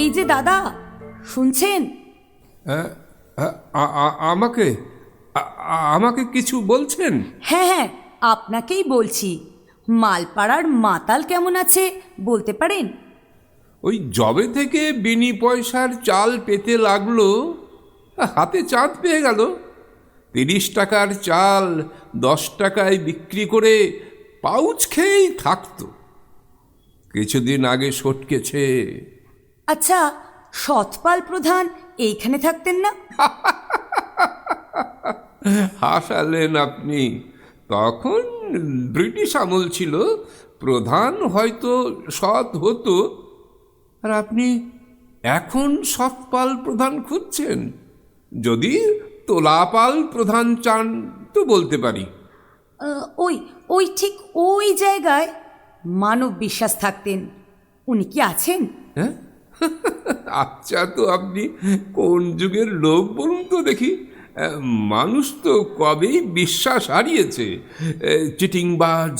এই যে দাদা শুনছেন? আমাকে আমাকে কিছু বলছেন? হ্যাঁ হ্যাঁ আপনাকেই বলছি। মালপাড়ার মাতাল কেমন আছে বলতে পারেন? ওই জবে থেকে বিনি পয়সার চাল পেতে লাগল হাতে চাঁদ পেয়ে গেল। তিরিশ টাকার চাল দশ টাকায় বিক্রি করে পাউচ খেয়েই থাকতো। কিছুদিন আগে সটকেছে আচ্ছা সৎপাল প্রধান এইখানে থাকতেন না? হাসালেন আপনি। তখন ব্রিটিশ আমল ছিল প্রধান হয়তো সৎ হতো। আর আপনি এখন সৎপাল প্রধান খুঁজছেন? যদি তোলাপাল প্রধান চান তো বলতে পারি। ওই ওই ঠিক ওই জায়গায় মানব বিশ্বাস থাকতেন। উনি কি আছেন? হ্যাঁ? আচ্ছা তো আপনি কোন যুগের লোক বলুন তো দেখি। মানুষ তো কবেই বিশ্বাস হারিয়েছে। চিটিংবাজ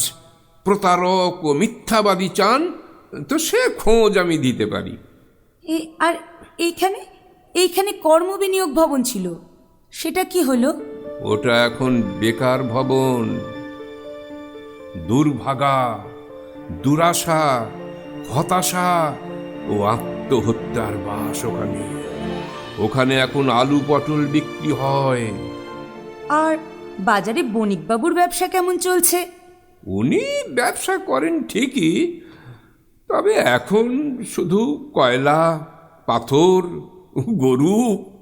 প্রতারক ও মিথ্যাবাদী চান তো সে খোঁজ আমি দিতে পারি। আর এইখানে এইখানে কর্মবিনিয়োগ ভবন ছিল। সেটা কি হলো? ওটা এখন বেকার ভবন। দুর্ভাগা দুরাশা হতাশা ও আত্মহত্যার বাস ওখানে। ওখানে এখন আলু পটল বিক্রি হয়। আর বাজারে বণিকবাবুর ব্যবসা কেমন চলছে? উনি ব্যবসা করেন ঠিকই তবে এখন শুধু কয়লা পাথর গরু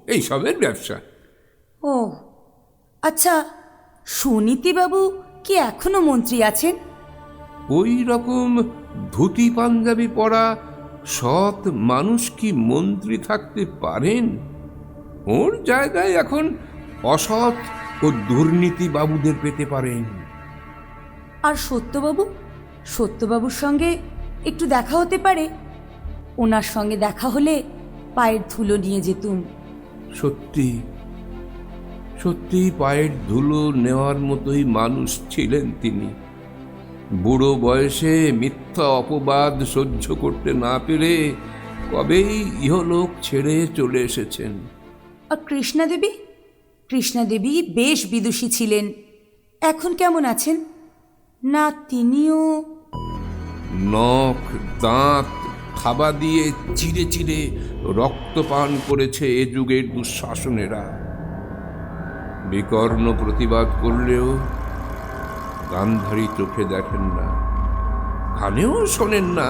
এইসবের ব্যবসা। ও আচ্ছা সুনীতিবাবু কি এখনও মন্ত্রী আছেন? ওই রকম ধুতি পাঞ্জাবি পরা সৎ মানুষ কি মন্ত্রী থাকতে পারেন? ওর জায়গায় এখন অসৎ ও দুর্নীতি বাবুদের পেতে পারেন? আর সত্যবাবু? সত্যবাবুর সঙ্গে একটু দেখা হতে পারে। ওনার সঙ্গে দেখা হলে পায়ের ধুলো নিয়ে যেতুম। সত্যি সত্যি পায়ের ধুলো নেওয়ার মতোই মানুষ ছিলেন তিনি। বুড়ো বয়সে মিথ্যা অপবাদ সহ্য করতে না পেরে কবেই ইহলোক ছেড়ে চলে এসেছেন। আর কৃষ্ণাদেবী? কৃষ্ণাদেবী বেশ বিদুষী ছিলেন। এখন কেমন আছেন? না তিনিও নখ দাঁত থাবা দিয়ে চিরে চিরে রক্তপান করেছে এ যুগের দুঃশাসনেরা। বিকর্ণ প্রতিবাদ করলেও গান্ধারী চোখে দেখেন না কানেও শোনেন না।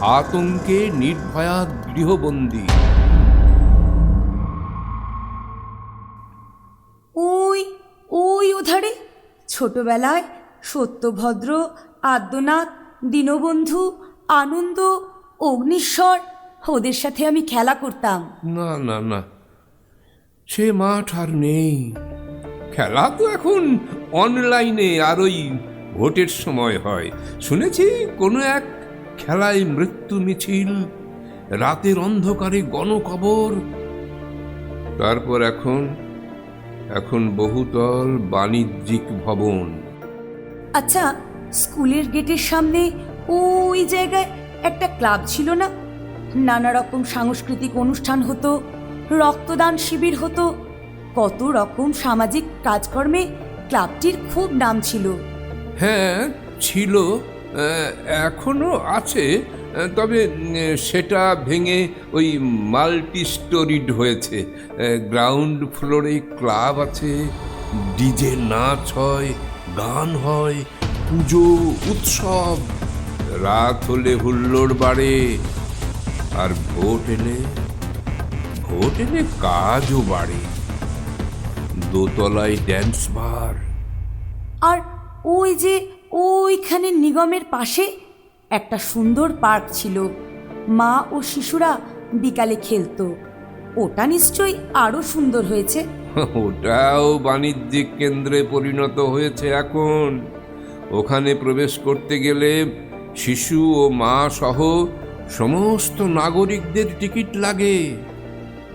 আতঙ্কে নির্ভয়া গৃহবন্দী। ওই ওই ওধারে ছোটবেলায় সত্যভদ্র আদ্যনাথ দীনবন্ধু আনন্দ অগ্নিশ্বর ওদের সাথে আমি খেলা করতাম। না না না সে মাঠ আর নেই। খেলা তো এখন অনলাইনে আর ওই ভোটের সময় হয়। শুনেছি কোনো এক খেলায় মৃত্যু মিছিল, রাতের অন্ধকারে গণকবর। তারপর এখন এখন বহুতল বাণিজ্যিক ভবন। আচ্ছা স্কুলের গেটের সামনে ওই জায়গায় একটা ক্লাব ছিল না? নানা রকম সাংস্কৃতিক অনুষ্ঠান হতো, রক্তদান শিবির হতো, কত রকম সামাজিক কাজকর্মে ক্লাবটির খুব নাম ছিল। হ্যাঁ ছিল এখনও আছে তবে সেটা ভেঙে ওই মাল্টি স্টোরিড হয়েছে গ্রাউন্ড ফ্লোরে ক্লাব আছে, ডিজে নাচ হয়, গান হয়, পুজো, উৎসব, রাত হলে হুল্লোড় বাড়ে, আর ভোট এলে ভোট এলে কাজও বাড়ে। দোতলায় ড্যান্স বার আর ওই যে ওইখানে নিগমের পাশে একটা সুন্দর পার্ক ছিল। মা ও শিশুরা বিকালে খেলতো। ওটা নিশ্চয়ই আরও সুন্দর হয়েছে। ওটাও বাণিজ্যিক কেন্দ্রে পরিণত হয়েছে এখন। ওখানে প্রবেশ করতে গেলে শিশু ও মা সহ সমস্ত নাগরিকদের টিকিট লাগে।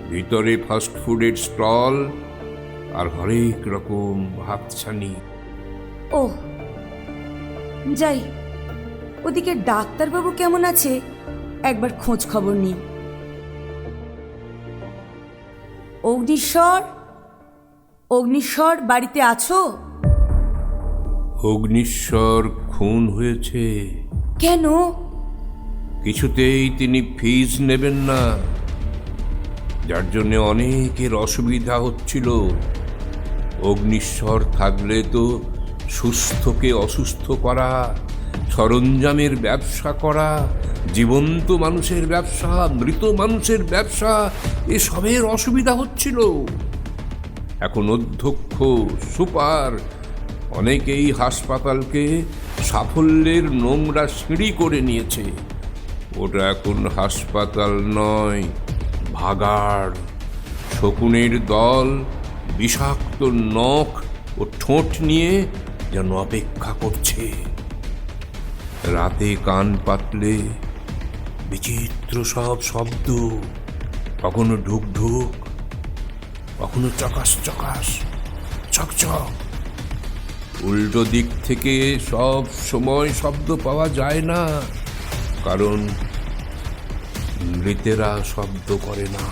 ভিতরে ফাস্টফুডের স্টল আর হরেক রকম ভাতছানি ও যাই ওদিকে ডাক্তারবাবু কেমন আছে? একবার খোঁজ খবর নিই অগ্নিশ্বর? অগ্নিশ্বর বাড়িতে আছো? অগ্নিশ্বর খুন হয়েছে। কেন? কিছুতেই তিনি ফিজ নেবেন না। যার জন্য অনেকের অসুবিধা হচ্ছিল। অগ্নিশ্বর থাকলে তো সুস্থকে অসুস্থ করা, সরঞ্জামের ব্যবসা করা, জীবন্ত মানুষের ব্যবসা, মৃত মানুষের ব্যবসা, এসবের অসুবিধা হচ্ছিল। এখন অধ্যক্ষ, সুপার, অনেকেই হাসপাতালকে সাফল্যের নোংরা সিঁড়ি করে নিয়েছে। ওটা এখন হাসপাতাল নয়, ভাগাড়। শকুনের দল বিষাক্ত নখ ও ঠোঁট নিয়ে যেন অপেক্ষা করছে। রাতে কান পাতলে বিচিত্র সব শব্দ, কখনো ঢুক ঢুক কখনো চকাস চকাস চকচক উল্টো দিক থেকে সব সময় শব্দ পাওয়া যায় না, কারণ মৃতেরা শব্দ করে না।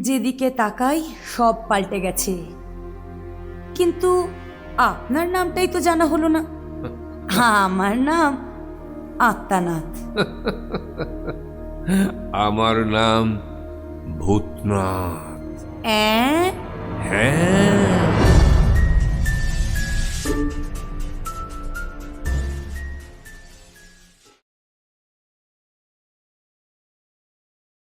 যেদিকে তাকাই সব পাল্টে গেছে। কিন্তু আপনার নামটাই তো জানা হলো না। আমার নাম আত্মানাথ। আমার নাম ভূতনাথ। হ্যাঁ হ্যাঁ।